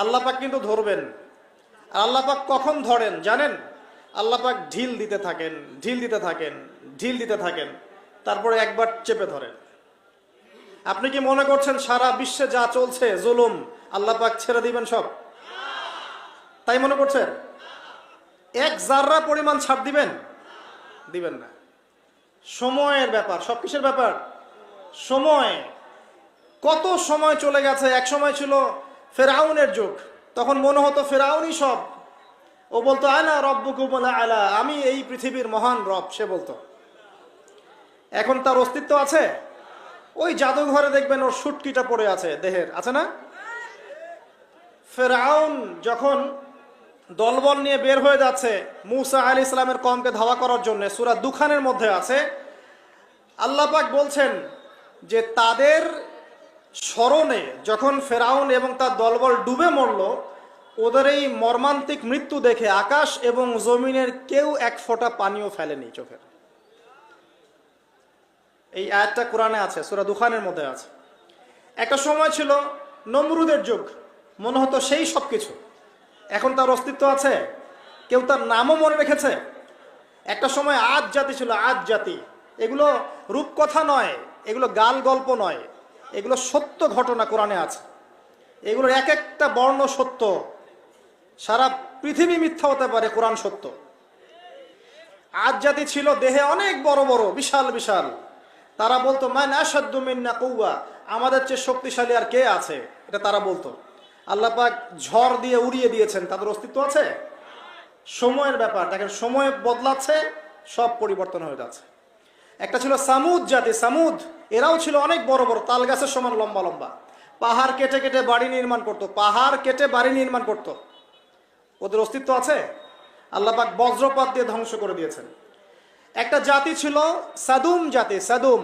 আল্লাহ পাক কিন্তু ধরবেন। আর আল্লাহ পাক কখন ধরেন জানেন? আল্লাহ পাক ঢিল দিতে থাকেন, ঢিল দিতে থাকেন, ঢিল দিতে থাকেন, তারপরে একবার চেপে ধরেন। আপনি কি মনে করছেন সারা বিশ্বে যা চলছে, জুলুম, আল্লাহ পাক ছেড়ে দিবেন সব? তাই মনে করছেন? এক জাররা পরিমাণ ছাড় দিবেন? দিবেন না। সময়ের ব্যাপার, সব কিসের ব্যাপার? সময়। কত সময় চলে গেছে? এক সময় ছিল ফেরাউনের যুগ। তখন মনে হতো ফেরাউনই সব। ও বলতো, আলা রব্বুকু বলে আলা। আমি এই পৃথিবীর মহান রব, সে বলতো। এখন তার অস্তিত্ব আছে? ওই জাদুঘরে দেখবেন ওর সুটকিটা পড়ে আছে, দেহের। আছে না? ফেরাউন যখন দলবল নিয়ে বের হয়ে যাচ্ছে মুসা আলী ইসলামের কমকে ধাওয়া করার জন্য, সুরা দুখানের মধ্যে আছে, আল্লাহ পাক বলছেন যে তাদের স্মরণে যখন ফেরাউন এবং তার দলবল ডুবে মরল, ওদের এই মর্মান্তিক মৃত্যু দেখে আকাশ এবং জমিনের কেউ এক ফোঁটা পানিও ফেলেনি চোখের। এই আয়াতটা কোরআনে আছে, সুরা দুখানের মধ্যে আছে। একটা সময় ছিল নমরুদের যুগ, মনে হতো সেই সব কিছু এখন তার অস্তিত্ব আছে, কেউ তার নামও মনে রেখেছে। একটা সময় আজ জাতি ছিল আজ জাতি। এগুলো রূপকথা নয়, এগুলো গাল গল্প নয়। এগুলো সত্য ঘটনা কোরআনে আছে। এগুলোর এক একটা বর্ণ সত্য। সারা পৃথিবী মিথ্যা হতে পারে, কোরআন সত্য। আজ জাতি ছিল দেহে অনেক বড় বড়, বিশাল বিশাল। তারা বলতো মান আসাদ্দু মিন্না কৌয়া আমাদের চেয়ে শক্তিশালী আর কে আছে? এটা তারা বলতো। আল্লাহ পাক ঝড় দিয়ে উড়িয়ে দিয়েছেন। তাদের অস্তিত্ব আছে? সময়ের ব্যাপার। দেখেন, সময় বদলাচ্ছে, সব পরিবর্তন হয়ে যাচ্ছে। একটা ছিল সামুদ জাতি। সামুদ এরাও ছিল অনেক বড় বড়, তাল গাছের সমান লম্বা লম্বা। পাহাড় কেটে কেটে বাড়ি নির্মাণ করত, পাহাড় কেটে বাড়ি নির্মাণ করত। ওদের অস্তিত্ব আছে? আল্লাহ পাক বজ্রপাত দিয়ে ধ্বংস করে দিয়েছেন। একটা জাতি ছিল সাদুম জাতি, সাদুম।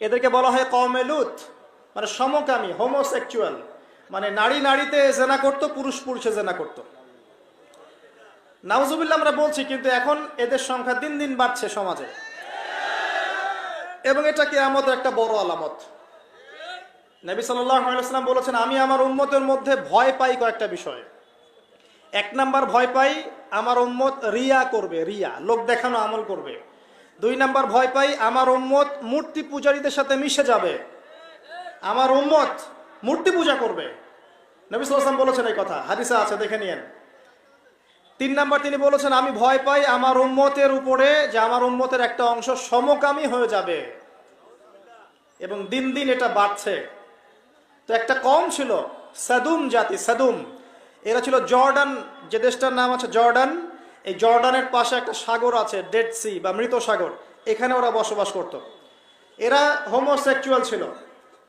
এদেরকে বলা হয় কমেলুত মানে সমকামী হোমোসেক্সুয়াল মানে নারী নারীতে জেনা করত, পুরুষ পুরুষে জেনা করত। নাউজুবিল্লাহ আমরা বলছি, কিন্তু এখন এদের সংখ্যা দিন দিন বাড়ছে সমাজে। এবং এটা কি আমাদের একটা বড় আলামত। নবী সাল্লাম বলেছেন, আমি আমার উন্মতের মধ্যে ভয় পাই কয়েকটা বিষয়। এক নাম্বার ভয় পাই, আমার উম্মত রিয়া করবে, রিয়া, লোক দেখানো, আমল করবে। দুই নাম্বার ভয় পাই, আমার উম্মত মূর্তি পূজারীদের সাথে মিশে যাবে। আমার উম্মত মূর্তি পূজা করবে। নবী সাল্লাম বলেছেন এই কথা, হাদিসা আছে, দেখে নিয়েন। তিন নাম্বার তিনি বলেছেন, আমি ভয় পাই, আমার উম্মতের উপরে যে আমার উম্মতের একটা অংশ সমকামী হয়ে যাবে। এবং দিন দিন এটা বাড়ছে। তো একটা কম ছিল, সাদুম জাতি, সাদুম। এরা ছিল জর্ডান, যে দেশটার নাম আছে জর্ডান, এই জর্ডানের পাশে একটা সাগর আছে, ডেড সি বা মৃত সাগর। এখানে ওরা বসবাস করত। এরা হোমোসেক্সুয়াল ছিল।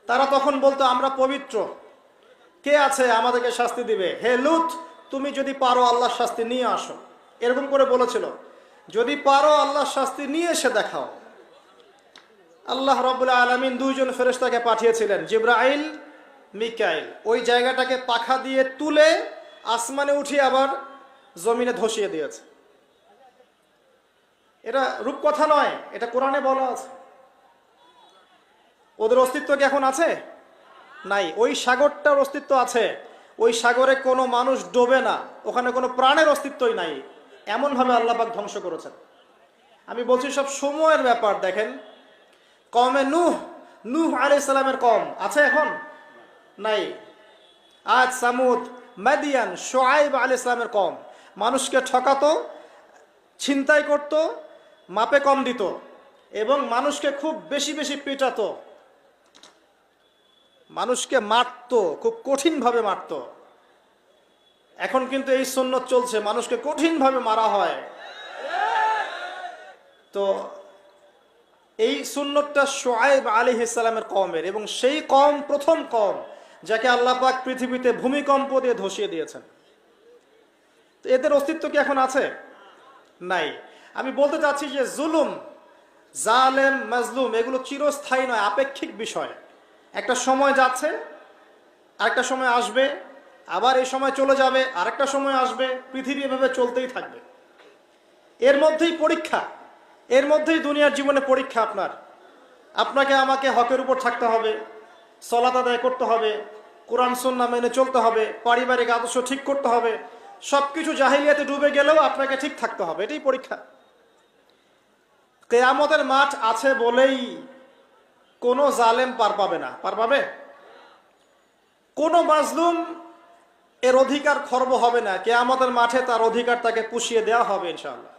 তারা তখন বলতো, আমরা পবিত্র। কে আছে আমাদেরকে শাস্তি দিবে? হে লুত, তুমি যদি পারো আল্লাহর শাস্তি নিয়ে আসো। এরকম করে বলেছিল। যদি পারো আল্লাহর শাস্তি নিয়ে এসে দেখাও। আল্লাহ রবুল্লা আলমিন দুইজন ফেরেস্তাকে পাঠিয়েছিলেন, জিব্রাইল, মিকাইল। ওই জায়গাটাকে পাখা দিয়ে তুলে আসমানে উঠিয়ে আবার জমিনে ধসিয়ে দিয়েছে। এটা রূপকথা নয়, এটা কোরআনে বলা আছে। ওদের অস্তিত্ব কি এখন আছে? নাই। ওই সাগরটার অস্তিত্ব আছে। ওই সাগরে কোনো মানুষ ডোবে না। ওখানে কোনো প্রাণের অস্তিত্বই নাই। এমনভাবে আল্লাপাক ধ্বংস করেছেন। আমি বলছি সব সময়ের ব্যাপার, দেখেন। কমে নুহ নুহ আলি সালামের কম। আছে এখন? নাই। আজ সামুদ, মাদিয়ান সোয়াইব আলি কম। মানুষকে ঠকাতো, ছিনতাই করত, মাপে কম দিত এবং মানুষকে খুব বেশি বেশি পেটাতো। মানুষকে মারতো, খুব কঠিনভাবে মারতো। এখন কিন্তু এই সুন্নত চলছে, মানুষকে কঠিনভাবে মারা হয়। তো এই সুন্নতটা সোয়াইব আলী ইসলামের কমের এবং সেই কম প্রথম কম যাকে আল্লাহ পাক পৃথিবীতে ভূমিকম্প দিয়ে ধসিয়ে দিয়েছেন। এদের অস্তিত্ব কি এখন আছে? নাই। আমি বলতে চাচ্ছি যে জুলুম, জালেম, মাজলুম এগুলো চিরস্থায়ী নয়, আপেক্ষিক বিষয়। একটা সময় যাচ্ছে, আরেকটা সময় আসবে, আবার এই সময় চলে যাবে, আরেকটা সময় আসবে, পৃথিবী এভাবে চলতেই থাকবে। এর মধ্যেই পরীক্ষা। এর মধ্যেই দুনিয়ার জীবনে পরীক্ষা আপনার। আপনাকে আমাকে হকের উপর থাকতে হবে সলাত আদায় করতে হবে, কোরআন সন্না মেনে চলতে হবে, পারিবারিক আদর্শ ঠিক করতে হবে, সবকিছু জাহিলিয়াতে ডুবে গেলেও আপনাকে ঠিক থাকতে হবে, এটাই পরীক্ষা। কেয়ামতের মাঠ আছে বলেই কোনো জালেম পার পাবে না। পার পাবে? কোনো মাজলুম এর অধিকার খর্ব হবে না। কেয়ামতের মাঠে তার অধিকার তাকে পুষিয়ে দেওয়া হবে, ইনশাআল্লাহ।